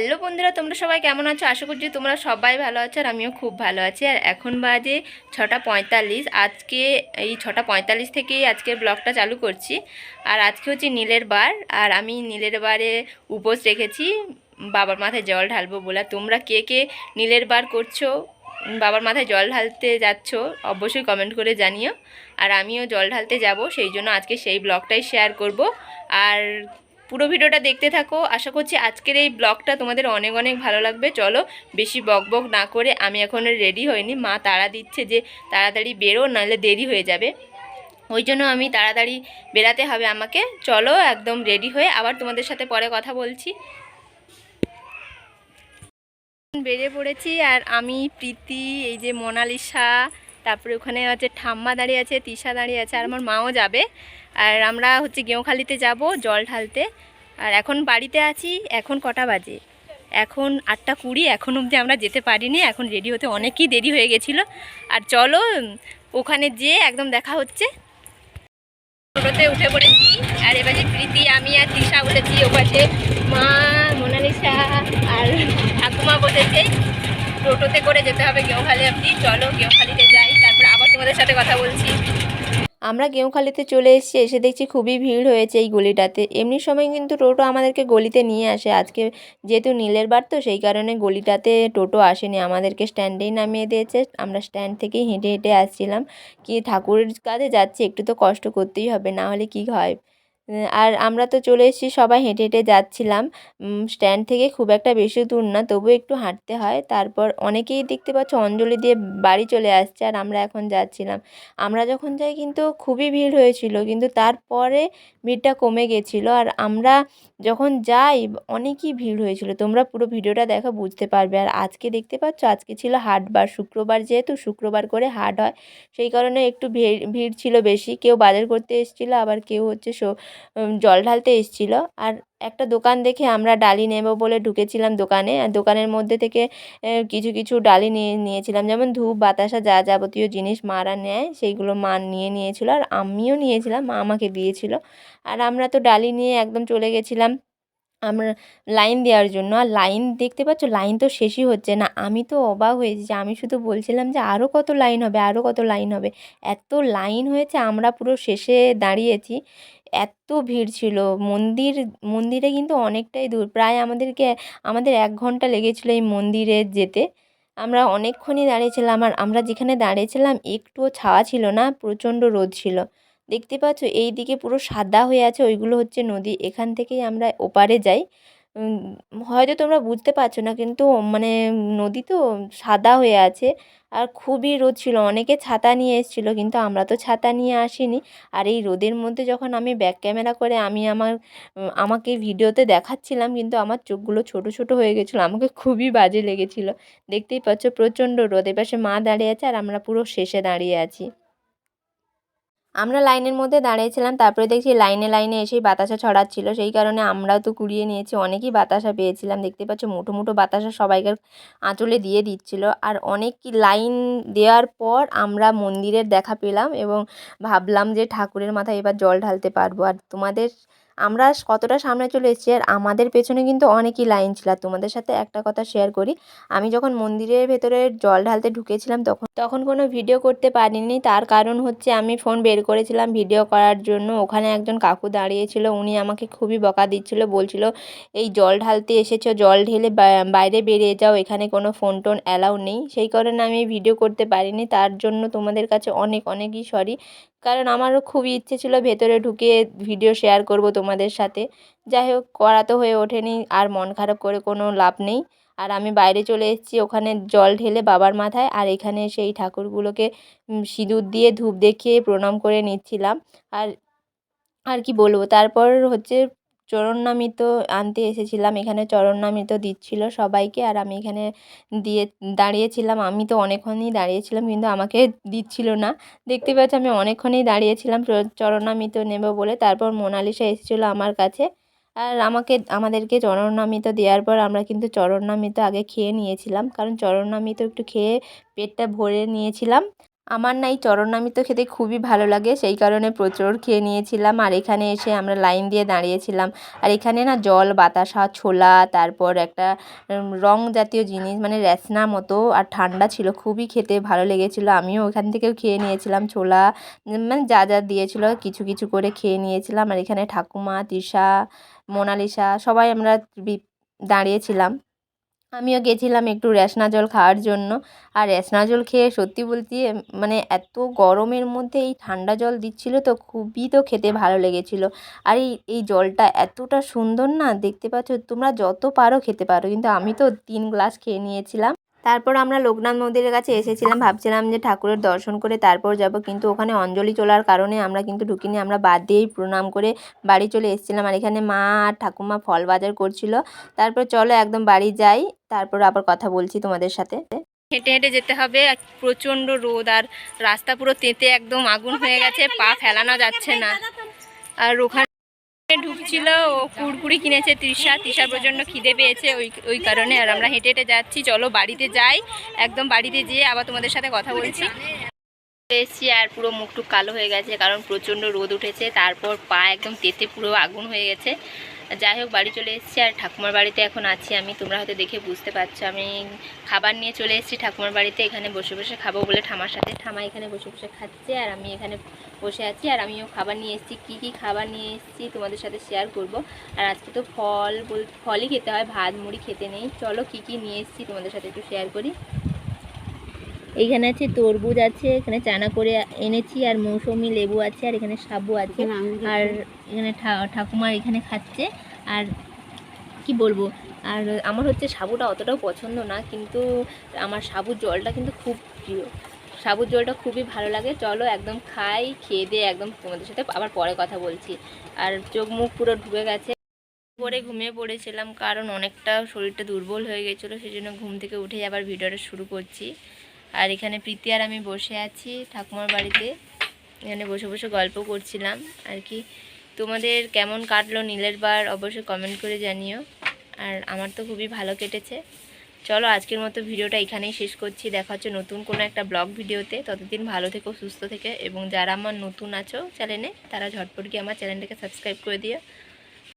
Hello বন্ধুরা, তোমরা সবাই কেমন আছো? আশা করছি তোমরা সবাই ভালো আছো আর আমিও খুব ভালো আছি। আর এখন বাজে ছটা পঁয়তাল্লিশ। আজকে এই ছটা পঁয়তাল্লিশ থেকেই আজকের ব্লগটা চালু করছি। আর আজকে হচ্ছে নীলের বার। আর আমি নীলের বারে উপোস রেখেছি। বাবার মাথায় জল ঢালবো বলে। তোমরা কে কে নীলের বার করছ, বাবার মাথায় জল ঢালতে যাচ্ছ, অবশ্যই কমেন্ট করে জানিও। আর আমিও জল ঢালতে যাব, সেই জন্য আজকে সেই ব্লগটাই শেয়ার করব। আর পুরো ভিডিওটা দেখতে থাকো। আশা করছি আজকের এই ব্লগটা তোমাদের অনেক অনেক ভালো লাগবে। চলো বেশি বক বক না করে আমি এখন রেডি হইনি। মা তাড়া দিচ্ছে যে তাড়াতাড়ি বেরো, নাহলে দেরি হয়ে যাবে। ওই জন্য আমি তাড়াতাড়ি বেরাতে হবে আমাকে। চলো একদম রেডি হয়ে আবার তোমাদের সাথে পরে কথা বলছি। বেড়ে পড়েছি আর আমি, প্রীতি, এই যে মোনালিসা তারপরে ওখানে হচ্ছে ঠাম্মা দাঁড়িয়ে আছে, তিশা দাঁড়িয়ে আছে, আর আমার মাও যাবে। আর আমরা হচ্ছে গেঁওখালিতে যাব জল ঢালতে। আর এখন বাড়িতে আছি, এখন কটা বাজে? এখন আটটা কুড়ি, এখন অবধি আমরা যেতে পারিনি, এখন রেডি হতে অনেকই দেরি হয়ে গেছিল। আর চলো, ওখানে যেয়ে একদম দেখা হচ্ছে। টোটোতে উঠে পড়েছি, আর এবারে প্রীতি, আমি আর তিশা উঠেছি ওপাশে। মা, মোনালিসা আর ঠাকুমা বসেছে। টোটোতে করে যেতে হবে গেঁওখালি অবধি। চলো গেঁওখালিতে আবার তোমাদের সাথে কথা বলছি। আমরা গেমখালিতে চলে এসেছি, এসে দেখছি খুবই ভিড় হয়েছে এই গলিটাতে। এমনি সময় কিন্তু টোটো আমাদেরকে গলিতে নিয়ে আসে। আজকে যেহেতু নীলের বার, তো সেই কারণে গলিটাতে টোটো আসেনি। আমাদেরকে স্ট্যান্ডেই নামিয়ে দিয়েছে। আমরা স্ট্যান্ড থেকেই হেঁটে হেঁটে আসছিলাম। কি ঠাকুরের কাজে যাচ্ছি, একটু তো কষ্ট করতেই হবে, না হলে কি হয়? আর আমরা তো চলে এসেছি, সবাই হেঁটে হেঁটে যাচ্ছিলাম। স্ট্যান্ড থেকে খুব একটা বেশি দূর না, তবু একটু হাঁটতে হয়। তারপর অনেকেই দেখতে পাচ্ছ অঞ্জলি দিয়ে বাড়ি চলে আসছে আর আমরা এখন যাচ্ছিলাম। আমরা যখন যাই কিন্তু খুবই ভিড় হয়েছিল, কিন্তু তারপরে ভিড়টা কমে গেছিল। আর আমরা যখন যাই, অনেকই ভিড় হয়েছিল। তোমরা পুরো ভিডিওটা দেখো, বুঝতে পারবে। আর আজকে দেখতে পাচ্ছ, আজকে ছিল হাটবার শুক্রবার যেহেতু শুক্রবার করে হাট হয়, সেই কারণে একটু ভিড় ভিড় ছিল বেশি। কেউ বাজার করতে এসেছিল, আবার কেউ হচ্ছে জল ঢালতে এসেছিল। আর একটা দোকান দেখে আমরা ডালি নেব বলে ঢুকেছিলাম দোকানে। আর দোকানের মধ্যে থেকে কিছু কিছু ডালি নিয়ে, নিয়েছিলাম। যেমন ধূপ, বাতাসা যা যাবতীয় জিনিস মারা নেয়, সেইগুলো মা নিয়ে নিয়েছিলো। আর আমিও নিয়েছিলাম, মা আমাকে দিয়েছিলো। আর আমরা তো ডালি নিয়ে একদম চলে গেছিলাম আমরা লাইন দেওয়ার জন্য। আর লাইন দেখতে পাচ্ছ, লাইন তো শেষই হচ্ছে না। আমি তো অবাক হয়েছি যে আমি শুধু বলছিলাম যে আরও কত লাইন হবে আরও কত লাইন হবে। এত লাইন হয়েছে, আমরা পুরো শেষে দাঁড়িয়েছি। এত ভিড় ছিল। মন্দির, মন্দিরে কিন্তু অনেকটাই দূর। প্রায় আমাদেরকে, আমাদের এক ঘণ্টা লেগেছিলো এই মন্দিরে যেতে। আমরা অনেকক্ষণই দাঁড়িয়েছিলাম। আর আমরা যেখানে দাঁড়িয়েছিলাম, একটুও ছাওয়া ছিল না, প্রচণ্ড রোদ ছিল। দেখতে পাচ্ছ, এই দিকে পুরো সাদা হয়ে আছে, ওইগুলো হচ্ছে নদী। এখান থেকেই আমরা ওপারে যাই। হয়তো তোমরা বুঝতে পারছ না, কিন্তু মানে নদী তো সাদা হয়ে আছে আর খুবই রোদ ছিল। অনেকে ছাতা নিয়ে এসেছিল, কিন্তু আমরা তো ছাতা নিয়ে আসিনি। আর এই রোদের মধ্যে যখন আমি ব্যাক ক্যামেরা করে আমি আমার আমাকে ভিডিওতে দেখাচ্ছিলাম, কিন্তু আমার চোখগুলো ছোট ছোট হয়ে গেছিল, আমাকে খুবই বাজে লেগেছিলো। দেখতেই পাচ্ছ, প্রচণ্ড রোদ। এপাশে মা দাঁড়িয়ে আছে আর আমরা পুরো শেষে দাঁড়িয়ে আছি। আমরা লাইনের মধ্যে দাঁড়িয়েছিলাম, তারপরে দেখছি লাইনে লাইনে এসেই বাতাসা ছড়াচ্ছিল। সেই কারণে আমরাও তো কুড়িয়ে নিয়েছি, অনেকই বাতাসা পেয়েছিলাম। দেখতে পাচ্ছ মুঠো মুঠো বাতাসা সবাইকার আঁচলে দিয়ে দিচ্ছিল। আর অনেক কি লাইন দেওয়ার পর আমরা মন্দিরের দেখা পেলাম এবং ভাবলাম যে ঠাকুরের মাথায় এবার জল ঢালতে পারব। আর তোমাদের আমরা কতটা সামনে চলে এসেছি আর আমাদের পেছনে কিন্তু অনেকই লাইন ছিল। তোমাদের সাথে একটা কথা শেয়ার করি। আমি যখন মন্দিরের ভেতরে জল ঢালতে ঢুকেছিলাম তখন তখন কোনো ভিডিও করতে পারিনি। তার কারণ হচ্ছে আমি ফোন বের করেছিলাম ভিডিও করার জন্য। ওখানে একজন কাকু দাঁড়িয়েছিল উনি আমাকে খুবই বকা দিচ্ছিল। বলছিল, এই জল ঢালতে এসেছ, জল ঢেলে বাইরে বেরিয়ে যাও। এখানে কোনো ফোন টোন অ্যালাউ নেই। সেই কারণে আমি ভিডিও করতে পারিনি। তার জন্য তোমাদের কাছে অনেক, অনেকই সরি কারণ আমারও খুবই ইচ্ছে ছিল ভেতরে ঢুকে ভিডিও শেয়ার করব তোমাদের সাথে। যাই হোক করা তো হয়ে ওঠেনি, আর মন খারাপ করে কোনো লাভ নেই। আর আমি বাইরে চলে এসেছি, ওখানে জল ঢেলে বাবার মাথায়, আর এখানে সেই ঠাকুরগুলোকে সিঁদুর দিয়ে ধূপ দেখিয়ে প্রণাম করে নিচ্ছিলাম। আর আর কি বলব? তারপর হচ্ছে চরণামৃত আনতে এসেছিলাম। এখানে চরণামৃত দিচ্ছিল সবাইকে আর আমি এখানে দিয়ে দাঁড়িয়েছিলাম। আমি তো অনেকক্ষণই দাঁড়িয়েছিলাম কিন্তু আমাকে দিচ্ছিল না। দেখতে পাচ্ছি আমি অনেকক্ষণই দাঁড়িয়েছিলাম চ- চরণামৃত নেব বলে। তারপর মোনালিসা এসেছিল আমার কাছে। আর আমাকে, আমাদেরকে চরণামৃত দেওয়ার পর আমরা কিন্তু চরণামৃত আগে খেয়ে নিয়েছিলাম। কারণ চরণামৃত একটু খেয়ে পেটটা ভরে নিয়েছিলাম। আমার না এই চরণামৃত খেতে খুবই ভালো লাগে, সেই কারণে প্রচুর খেয়ে নিয়েছিলাম। আর এখানে এসে আমরা লাইন দিয়ে দাঁড়িয়েছিলাম। আর এখানে না জল, বাতাসা, ছোলা, তারপর একটা রং জাতীয় জিনিস মানে র্যাসনা মতো, আর ঠান্ডা ছিল, খুবই খেতে ভালো লেগেছিল। আমিও ওখান থেকেও খেয়ে নিয়েছিলাম ছোলা মানে যা যা দিয়েছিলো, কিছু কিছু করে খেয়ে নিয়েছিলাম। আর এখানে ঠাকুমা তৃষা মোনালিসা, সবাই আমরা দাঁড়িয়েছিলাম। আমিও গেছিলাম একটু রেশনা জল খাওয়ার জন্য। আর রেশনা জল খেয়ে সত্যি বলতে মানে এত গরমের মধ্যে এই ঠান্ডা জল দিচ্ছিল তো খুবই তো খেতে ভালো লেগেছিলো। আর এই এই জলটা এতটা সুন্দর না, দেখতে পাচ্ছ তোমরা যত পারো খেতে পারো। কিন্তু আমি তো তিন গ্লাস খেয়ে নিয়েছিলাম। তারপর আমরা লোকনাথ মন্দিরের কাছে এসেছিলাম, ভাবছিলাম যে ঠাকুরের দর্শন করে তারপর যাব, কিন্তু ওখানে অঞ্জলি চলার কারণে আমরা কিন্তু ঢুকিনি, আমরা বাদ দিয়েই প্রণাম করে বাড়ি চলে এসেছিলাম। আর এখানে মা আর ঠাকুমা ফল বাজার করছিল। তারপর চলো একদম বাড়ি যাই, তারপর আবার কথা বলছি তোমাদের সাথে। হেঁটে হেঁটে যেতে হবে প্রচণ্ড রোদ আর রাস্তা পুরো তেঁতে একদম আগুন হয়ে গেছে, পা ফেলানো যাচ্ছে না। আর ওখানে ঢুকছিল ও কুড়কুড়ি কিনেছে তৃষা। তৃষার প্রচণ্ড খিদে পেয়েছে ওই ওই কারণে। আর আমরা হেঁটে হেঁটে যাচ্ছি। চলো বাড়িতে যাই। একদম বাড়িতে যেয়ে আবার তোমাদের সাথে কথা বলছি। এসছি আর পুরো মুখটুক কালো হয়ে গেছে, কারণ প্রচণ্ড রোদ উঠেছে। তারপর পা একদম তেতে পুরো আগুন হয়ে গেছে। যাই হোক, বাড়ি চলে এসেছি আর ঠাকুমার বাড়িতে এখন আছি আমি। তোমরা হয়তো দেখে বুঝতে পারছ, আমি খাবার নিয়ে চলে এসেছি ঠাকুমার বাড়িতে। এখানে বসে বসে খাব বলে ঠামার সাথে। ঠামা এখানে বসে বসে খাচ্ছে আর আমি এখানে বসে আছি আর আমিও খাবার নিয়ে এসেছি। কী কী খাবার নিয়ে এসেছি তোমাদের সাথে শেয়ার করব। আর আজকে তো ফল বল, ফলই খেতে হয়, ভাত, মুড়ি খেতে নেই। চলো কী কী নিয়ে এসেছি তোমাদের সাথে একটু শেয়ার করি। এইখানে আছে তরমুজ আছে এখানে চানা করে এনেছি আর মৌসুমি লেবু আছে আর এখানে সাবু আছে আর এখানে ঠা- ঠাকুমা এখানে খাচ্ছে আর কি বলব আর আমার হচ্ছে সাবুটা অতটাও পছন্দ না কিন্তু আমার সাবুর জলটা কিন্তু খুব প্রিয়। সাবুর জলটা খুবই ভালো লাগে চলো একদম খাই খেয়ে দিয়ে একদম তোমাদের সাথে আবার পরে কথা বলছি। আর চোখ মুখ পুরো ঢুকে গেছে। পরে ঘুমিয়ে পড়েছিলাম কারণ অনেকটা শরীরটা দুর্বল হয়ে গেছিল সেই জন্য ঘুম থেকে উঠে আবার ভিডিওটা শুরু করছি। আর এখানে প্রীতি আর আমি বসে আছি ঠাকুমার বাড়িতে। এখানে বসে বসে গল্প করছিলাম। আর কি, তোমাদের কেমন কাটলো নীলের বার অবশ্যই কমেন্ট করে জানিও। আর আমার তো খুবই ভালো কেটেছে। চলো আজকের মতো ভিডিওটা এখানেই শেষ করছি। দেখা হচ্ছে নতুন কোনো একটা ব্লগ ভিডিওতে। ততদিন ভালো থেকো, সুস্থ থেকে। এবং যারা আমার নতুন আছো চ্যানেলে তারা ঝটপট গিয়ে আমার চ্যানেলটাকে সাবস্ক্রাইব করে দিও।